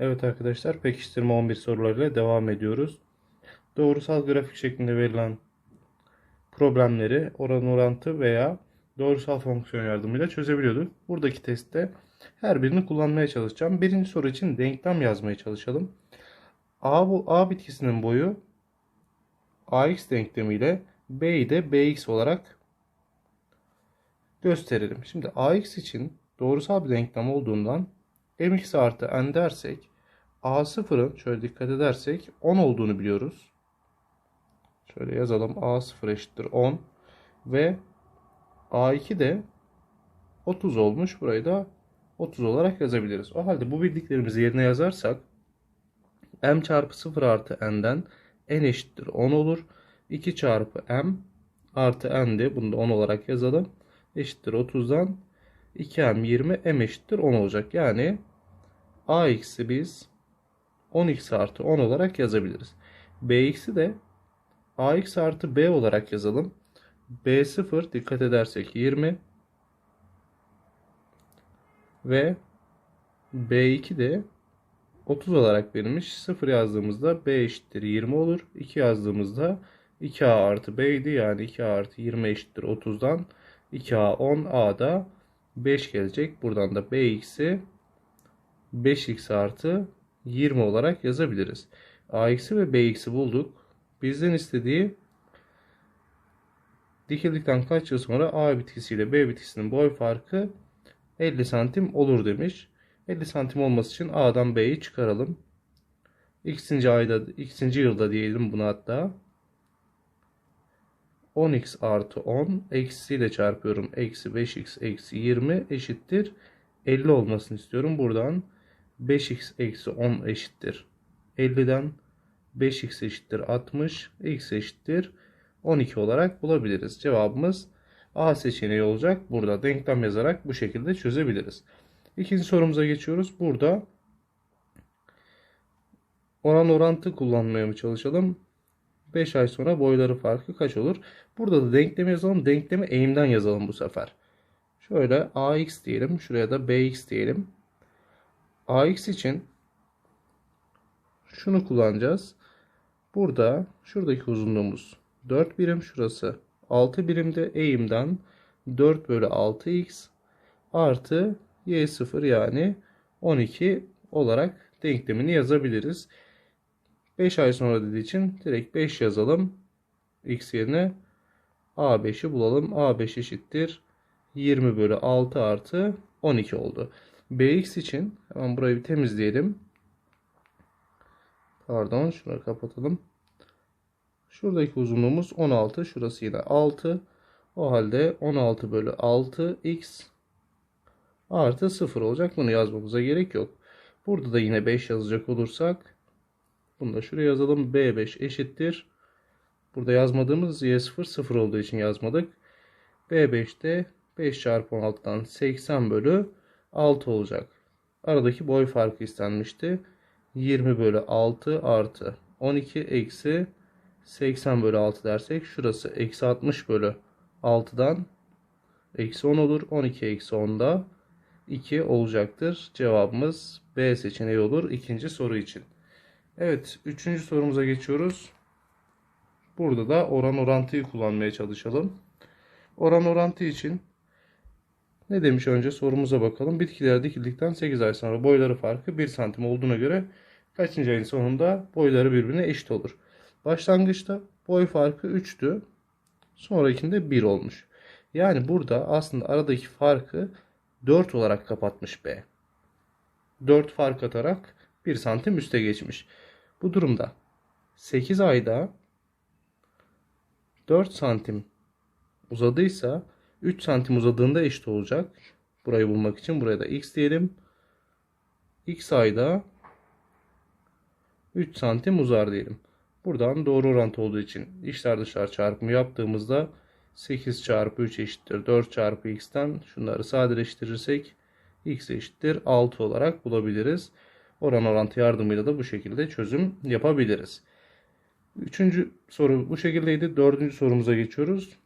Evet arkadaşlar pekiştirme 11 sorularıyla devam ediyoruz. Doğrusal grafik şeklinde verilen problemleri oran orantı veya doğrusal fonksiyon yardımıyla çözebiliyorduk. Buradaki testte her birini kullanmaya çalışacağım. Birinci soru için denklem yazmaya çalışalım. A, bu, A bitkisinin boyu AX denklemiyle B'yi de BX olarak gösterelim. Şimdi AX için doğrusal bir denklem olduğundan mx artı n dersek A0'ın şöyle dikkat edersek 10 olduğunu biliyoruz. Şöyle yazalım A0 eşittir 10 ve A2 de 30 olmuş. Burayı da 30 olarak yazabiliriz. O halde bu bildiklerimizi yerine yazarsak m çarpı 0 artı n'den n eşittir 10 olur. 2 çarpı m artı n de bunu da 10 olarak yazalım. Eşittir 30'dan 2m 20 m eşittir 10 olacak. Yani ax'i biz 10x artı 10 olarak yazabiliriz. bx'i de ax artı b olarak yazalım. b0 dikkat edersek 20 ve b2 de 30 olarak verilmiş. 0 yazdığımızda b eşittir 20 olur. 2 yazdığımızda 2a artı b'ydi. Yani 2a artı 20 eşittir 30'dan 2a 10 a da 5 gelecek. Buradan da bx'i 5x artı 20 olarak yazabiliriz. AX'i ve BX'i bulduk. Bizden istediği dikildikten kaç yıl sonra A bitkisiyle B bitkisinin boy farkı 50 santim olur demiş. 50 santim olması için A'dan B'yi çıkaralım. X'inci ayda, X'inci yılda diyelim bunu hatta. 10x artı 10 eksiyle çarpıyorum. Eksi 5x eksi 20 eşittir. 50 olmasını istiyorum. Buradan 5x eksi 10 eşittir 50'den 5x eşittir 60 x eşittir 12 olarak bulabiliriz. Cevabımız A seçeneği olacak. Burada denklem yazarak bu şekilde çözebiliriz. İkinci sorumuza geçiyoruz. Burada oran orantı kullanmaya mı çalışalım? 5 ay sonra boyları farkı kaç olur? Burada da denklemi yazalım. Denklemi eğimden yazalım bu sefer. Şöyle ax diyelim. Şuraya da bx diyelim. AX için şunu kullanacağız. Burada şuradaki uzunluğumuz 4 birim şurası 6 birimde eğimden 4 bölü 6x artı y0 yani 12 olarak denklemini yazabiliriz. 5 ay sonra dediği için direkt 5 yazalım. x yerine a5'i bulalım. a5 eşittir 20 bölü 6 artı 12 oldu. Bx için hemen burayı bir temizleyelim. Pardon şunları kapatalım. Şuradaki uzunluğumuz 16. Şurası yine 6. O halde 16 bölü 6 x artı 0 olacak. Bunu yazmamıza gerek yok. Burada da yine 5 yazacak olursak bunu da şuraya yazalım. B5 eşittir. Burada yazmadığımız Y0 0 olduğu için yazmadık. B5'te 5 çarpı 16'dan 80 bölü 6 olacak. Aradaki boy farkı istenmişti. 20 bölü 6 artı 12 eksi 80 bölü 6 dersek şurası eksi 60 bölü 6'dan eksi 10 olur. 12 eksi 10'da 2 olacaktır. Cevabımız B seçeneği olur ikinci soru için. Evet üçüncü sorumuza geçiyoruz. Burada da oran orantıyı kullanmaya çalışalım. Oran orantı için ne demiş önce sorumuza bakalım. Bitkiler dikildikten 8 ay sonra boyları farkı 1 santim olduğuna göre kaçıncı ayın sonunda boyları birbirine eşit olur. Başlangıçta boy farkı 3'tü. Sonrakinde 1 olmuş. Yani burada aslında aradaki farkı 4 olarak kapatmış B. 4 fark atarak 1 santim üste geçmiş. Bu durumda 8 ayda 4 santim uzadıysa 3 santim uzadığında eşit olacak. Burayı bulmak için buraya da x diyelim. x ayda 3 santim uzar diyelim. Buradan doğru orantı olduğu için içler dışlar çarpımı yaptığımızda 8 çarpı 3 eşittir 4 çarpı x'ten şunları sadeleştirirsek x eşittir 6 olarak bulabiliriz. Oran orantı yardımıyla da bu şekilde çözüm yapabiliriz. Üçüncü soru bu şekildeydi. Dördüncü sorumuza geçiyoruz.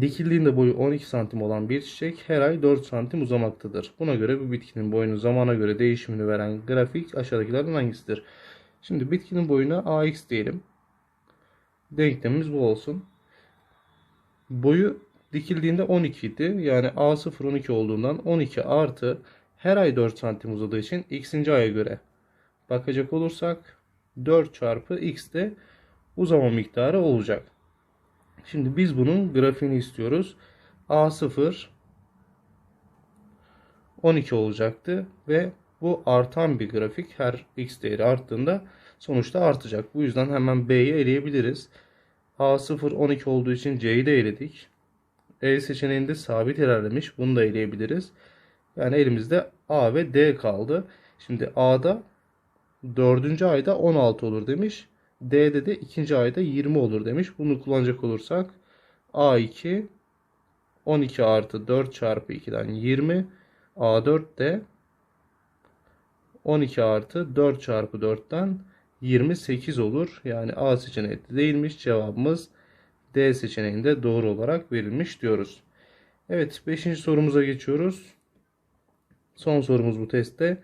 Dikildiğinde boyu 12 santim olan bir çiçek her ay 4 santim uzamaktadır. Buna göre bu bitkinin boyunun zamana göre değişimini veren grafik aşağıdakilerden hangisidir? Şimdi bitkinin boyuna AX diyelim. Denklemimiz bu olsun. Boyu dikildiğinde 12 idi. Yani A0 12 olduğundan 12 artı her ay 4 santim uzadığı için x. aya göre bakacak olursak 4 çarpı x de uzama miktarı olacak. Şimdi biz bunun grafiğini istiyoruz. A0 12 olacaktı ve bu artan bir grafik. Her x değeri arttığında sonuçta artacak. Bu yüzden hemen B'yi eleyebiliriz. A0 12 olduğu için C'yi de eledik. E seçeneğinde sabit ilerlemiş. Bunu da eleyebiliriz. Yani elimizde A ve D kaldı. Şimdi A'da 4. ayda 16 olur demiş. D'de de 2. ayda 20 olur demiş. Bunu kullanacak olursak A2 12 artı 4 çarpı 2'den 20. A4 de 12 artı 4 çarpı 4'ten 28 olur. Yani A seçeneği de değilmiş. Cevabımız D seçeneğinde doğru olarak verilmiş diyoruz. Evet 5. sorumuza geçiyoruz. Son sorumuz bu testte.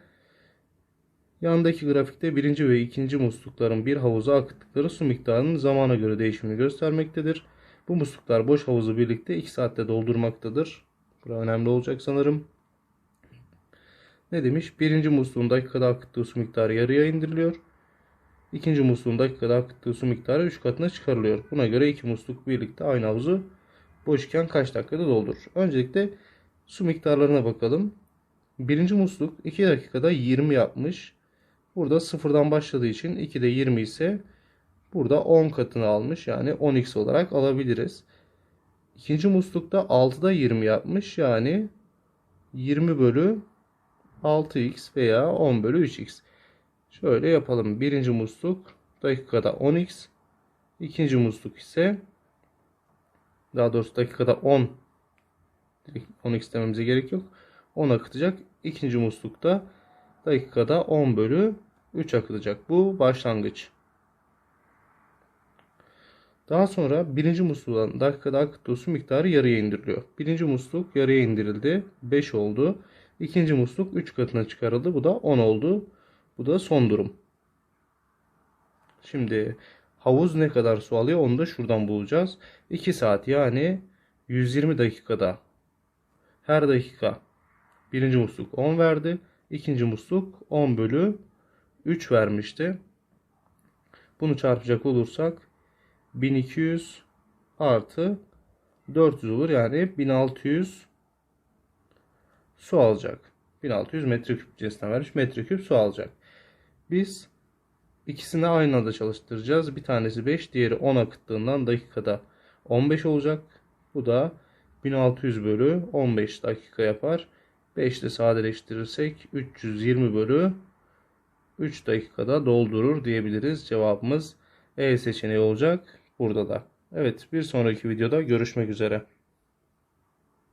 Yandaki grafikte birinci ve ikinci muslukların bir havuza akıttıkları su miktarının zamana göre değişimini göstermektedir. Bu musluklar boş havuzu birlikte 2 saatte doldurmaktadır. Bura önemli olacak sanırım. Ne demiş? Birinci musluğun dakikada akıttığı su miktarı yarıya indiriliyor. İkinci musluğun dakikada akıttığı su miktarı 3 katına çıkarılıyor. Buna göre iki musluk birlikte aynı havuzu boşken kaç dakikada doldurur? Öncelikle su miktarlarına bakalım. Birinci musluk 2 dakikada 20 yapmış. Burada sıfırdan başladığı için 2'de 20 ise burada 10 katını almış. Yani 10x olarak alabiliriz. İkinci muslukta 6'da 20 yapmış. Yani 20 bölü 6x veya 10 bölü 3x. Şöyle yapalım. Birinci musluk dakikada 10x. İkinci musluk ise daha doğrusu dakikada 10 10x dememize gerek yok. 10 akıtacak. İkinci muslukta dakikada 10 bölü 3 akıtacak. Bu başlangıç. Daha sonra birinci musluğun dakikada akıttığı miktarı yarıya indiriliyor. Birinci musluk yarıya indirildi. 5 oldu. İkinci musluk 3 katına çıkarıldı. Bu da 10 oldu. Bu da son durum. Şimdi havuz ne kadar su alıyor onu da şuradan bulacağız. 2 saat yani 120 dakikada her dakika birinci musluk 10 verdi. İkinci musluk 10 bölü 3 vermişti. Bunu çarpacak olursak 1200 artı 400 olur. Yani 1600 su alacak. 1600 metreküp cinsinden vermiş. Metreküp su alacak. Biz ikisini aynı anda çalıştıracağız. Bir tanesi 5, diğeri 10 akıttığından dakikada 15 olacak. Bu da 1600 bölü 15 dakika yapar. 5 ile sadeleştirirsek 320 bölü 3 dakikada doldurur diyebiliriz. Cevabımız E seçeneği olacak burada da. Evet bir sonraki videoda görüşmek üzere.